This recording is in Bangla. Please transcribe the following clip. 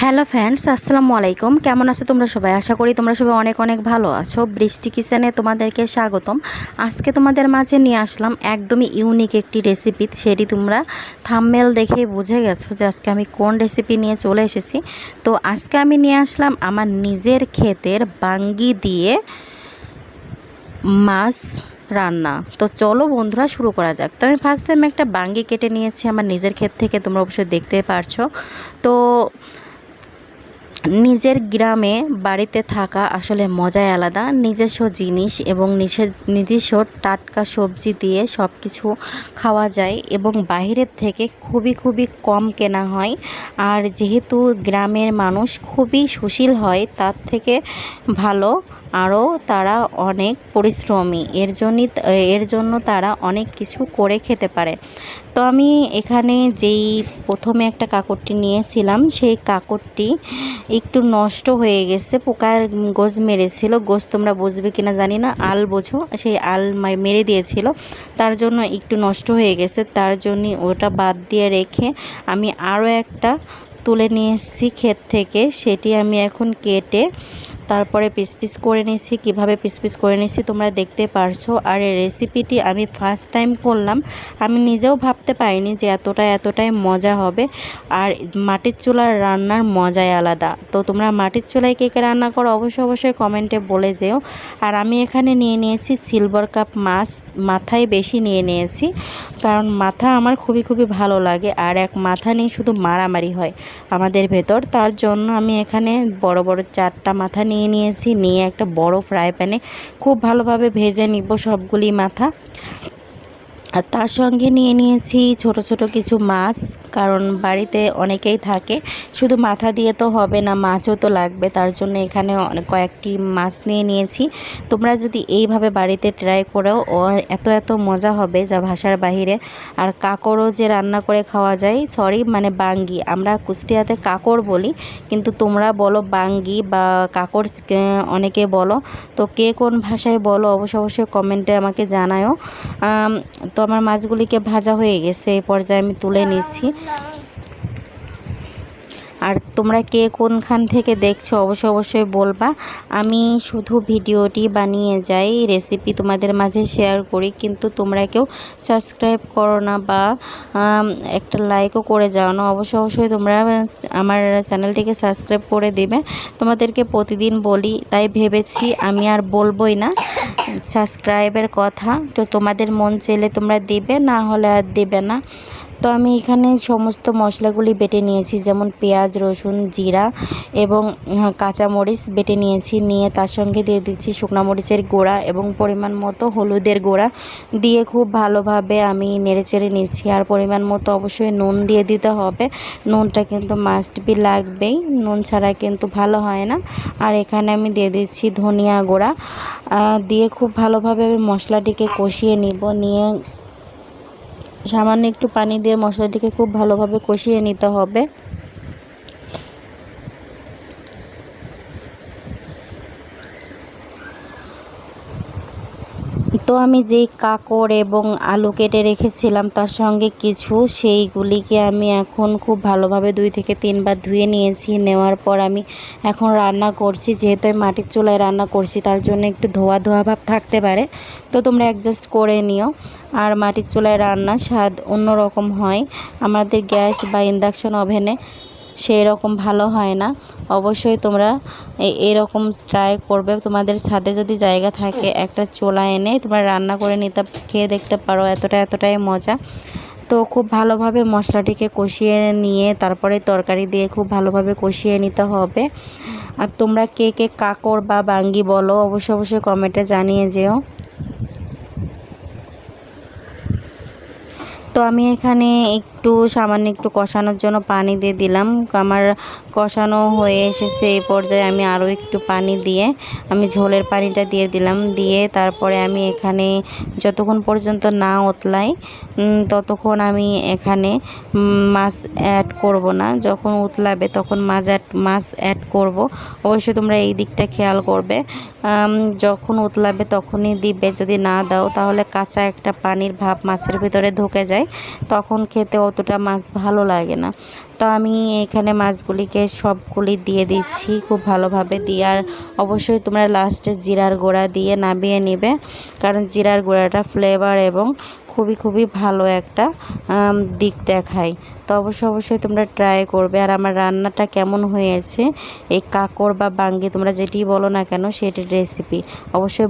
হ্যালো ফ্রেন্ডস, আসসালামু আলাইকুম। কেমন আছো তোমরা সবাই? আশা করি তোমরা সবাই অনেক অনেক ভালো আছো। বৃষ্টি কিচেনে তোমাদেরকে স্বাগতম। আজকে তোমাদের মাঝে নিয়ে আসলাম একদমই ইউনিক একটি রেসিপি সেটি তোমরা থামমেল দেখে বুঝে গেছো যে আজকে আমি কোন রেসিপি নিয়ে চলে এসেছি। তো আজকে আমি নিয়ে আসলাম আমার নিজের ক্ষেতের বাঙ্গি দিয়ে মাছ রান্না। তো চলো বন্ধুরা, শুরু করা যাক। তো আমি ফার্স্ট টাইম একটা বাঙ্গি কেটে নিয়েছি আমার নিজের ক্ষেত থেকে, তোমরা অবশ্যই দেখতে পারছ। তো নিজের গ্রামে বাড়িতে থাকা আসলে মজাই আলাদা। নিজস্ব জিনিস এবং নিজস্ব টাটকা সবজি দিয়ে সব কিছু খাওয়া যায় এবং বাইরের থেকে খুবই খুবই কম কেনা হয়। আর যেহেতু গ্রামের মানুষ খুবই সুশীল হয়, তার থেকে ভালো। আরও তারা অনেক পরিশ্রমী, এর জন্যই এর জন্য তারা অনেক কিছু করে খেতে পারে। তো আমি এখানে যেই প্রথমে একটা কাকড়টি নিয়েছিলাম, সেই কাকড়টি একটু নষ্ট হয়ে গেছে, পোকার গোজ মেরেছিল। গোজ তোমরা বুঝবে কিনা জানি না, আল বোঝো, সেই আল মেরে দিয়েছিল। তার জন্য একটু নষ্ট হয়ে গেছে, তার জন্য ওটা বাদ দিয়ে রেখে আমি আরও একটা তুলে নিয়ে এসেছি ক্ষেত থেকে। সেটি আমি এখন কেটে তারপরে পিস পিস করে নিয়েছি, কীভাবে পিস পিস করে নিয়েছি তোমরা দেখতে পারছ। আর এই রেসিপিটি আমি ফার্স্ট টাইম করলাম, আমি নিজেও ভাবতে পারিনি যে এতটা এতটাই মজা হবে। আর মাটির চুলার রান্নার মজাই আলাদা। তো তোমরা মাটির চুলায় কে কে রান্না করো অবশ্যই অবশ্যই কমেন্টে বলে যেও। আর আমি এখানে নিয়ে নিয়েছি সিলভার কাপ মাছ, মাথায় বেশি নিয়ে নিয়েছি, কারণ মাথা আমার খুবই খুবই ভালো লাগে। আর এক মাথা নিয়ে শুধু মারামারি হয় আমাদের ভেতর, তার জন্য আমি এখানে বড় বড় চারটা মাথা নিয়ে নিয়েছি নিয়ে একটা বড় ফ্রাই প্যানে খুব ভালোভাবে ভেজে নিব সবগুলি মাথা। আর তার সঙ্গে নিয়ে নিয়েছি ছোট ছোট কিছু মাছ, কারণ বাড়িতে অনেকেই থাকে। শুধু মাথা দিয়ে তো হবে না, মাছও তো লাগবে। তার জন্য এখানে কয়েকটি মাছ নিয়ে নিয়েছি। তোমরা যদি এইভাবে বাড়িতে ট্রাই করো ও, এত এত মজা হবে যা ভাষার বাহিরে। আর কাকড়ও যে রান্না করে খাওয়া যায় সরি মানে বাঙ্গি। আমরা কুষ্টিয়াতে কাকড় বলি, কিন্তু তোমরা বলো বাঙ্গি বা কাকড় অনেকে বলো। তো কে কোন ভাষায় বলো, অবশ্যই অবশ্যই কমেন্টে আমাকে জানায়ও। তো আমার মাছগুলিকে ভাজা হয়ে গেছে এই পর্যায়ে আমি তুলে নিচ্ছি। আর তোমরা কে কোনখান থেকে দেখছ অবশ্যই অবশ্যই বলবা। আমি শুধু ভিডিওটি বানিয়ে যাই রেসিপি তোমাদের মাঝে শেয়ার করি, কিন্তু তোমরা কেউ সাবস্ক্রাইব করো না বা একটা লাইকও করে যাও না। অবশ্যই অবশ্যই তোমরা, আমার চ্যানেলটিকে সাবস্ক্রাইব করে দেবে। তোমাদেরকে প্রতিদিন বলি, তাই ভেবেছি আমি আর বলবোই না। সাবস্ক্রাইবের কথা। তো তোমাদের মন চাইলে তোমরা দিবে না হলে আর দিবে না। তো আমি এখানে সমস্ত মশলাগুলি বেটে নিয়েছি যেমন পেঁয়াজ রসুন জিরা এবং আহ, কাঁচামরিচ বেটে নিয়েছি। নিয়ে তার সঙ্গে দিয়ে দিচ্ছি শুকনো মরিচের গুঁড়া এবং পরিমাণ মতো হলুদের গুঁড়া। দিয়ে খুব ভালোভাবে আমি নেড়েচেড়ে নিচ্ছি। আর পরিমাণ মতো অবশ্যই নুন দিয়ে দিতে হবে। নুনটা কিন্তু মাস্ট বি লাগবেই। নুন ছাড়া কিন্তু ভালো হয় না। আর এখানে আমি দিয়ে দিচ্ছি ধনিয়া গুঁড়া। দিয়ে খুব ভালোভাবে আমি মশলাটিকে কষিয়ে নিব। নিয়ে সামান্য একটু পানি দিয়ে মশলাটিকে খুব ভালোভাবে কষিয়ে নিতে হবে। তো আমি যেই কাকড় এবং আলু কেটে রেখেছিলাম তার সঙ্গে কিছু, সেইগুলিকে আমি এখন খুব ভালোভাবে দুই থেকে তিনবার ধুয়ে নিয়েছি। নেওয়ার পর আমি এখন রান্না করছি, যেহেতু আমি মাটির চুলায় রান্না করছি তার জন্য একটু ধোয়া ধোয়া ভাব থাকতে পারে। তো তোমরা অ্যাডজাস্ট করে নিও। আর মাটির চুলায় রান্না স্বাদ অন্যরকম হয়। আমাদের গ্যাস বা ইন্ডাকশন ওভেনে সেই রকম ভালো হয় না। অবশ্যই তোমরা এরকম ট্রাই করবে। তোমাদের ছাদে যদি জায়গা থাকে, একটা চোলা এনে তোমরা রান্না করে নিতে, খেয়ে দেখতে পারো এতটা, এতটাই মজা। তো খুব ভালোভাবে মশলাটিকে কষিয়ে নিয়ে, তারপরে তরকারি দিয়ে খুব ভালোভাবে কষিয়ে নিতে হবে। আর তোমরা কে কে কাকড় বা বাঙ্গি বলো, অবশ্যই অবশ্যই কমেন্টে জানিয়ে যেও। তো আমি এখানে একটু সামান্য একটু কষানোর জন্য পানি দিয়ে দিলাম। আমার কষানো হয়ে এসেছে, এই পর্যায়ে আমি আরও একটু পানি দিয়ে আমি ঝোলের পানিটা দিয়ে দিলাম। দিয়ে তারপরে আমি এখানে যতক্ষণ পর্যন্ত না উতলাই ততক্ষণ আমি এখানে মাছ অ্যাড করব না। যখন উতলাবে তখন মাছ অ্যাড মাছ অ্যাড করব। অবশ্যই তোমরা এই দিকটা খেয়াল করবে। যখন উতলাবে তখনই দিবে, যদি না দাও তাহলে কাঁচা একটা পানির ভাব মাছের ভিতরে ঢুকে যায়। তখন খেতে অতটা মাছ ভালো লাগে না। তো আমি এখানে মাছগুলিকে সবগুলি দিয়ে দিচ্ছি খুব ভালোভাবে দিয়ে, আর অবশ্যই তোমরা লাস্টে জিরার গোড়া দিয়ে নামিয়ে নেবে, কারণ জিরার গোড়াটা ফ্লেভার এবং খুবই খুবই ভালো একটা দিক দেখায়। তো অবশ্যই অবশ্যই তোমরা ট্রাই করবে, আর আমার রান্নাটা কেমন হয়েছে, এই কাকড় বা বাঙ্গি তোমরা যেটি বলো না কেন, সেটির রেসিপি অবশ্যই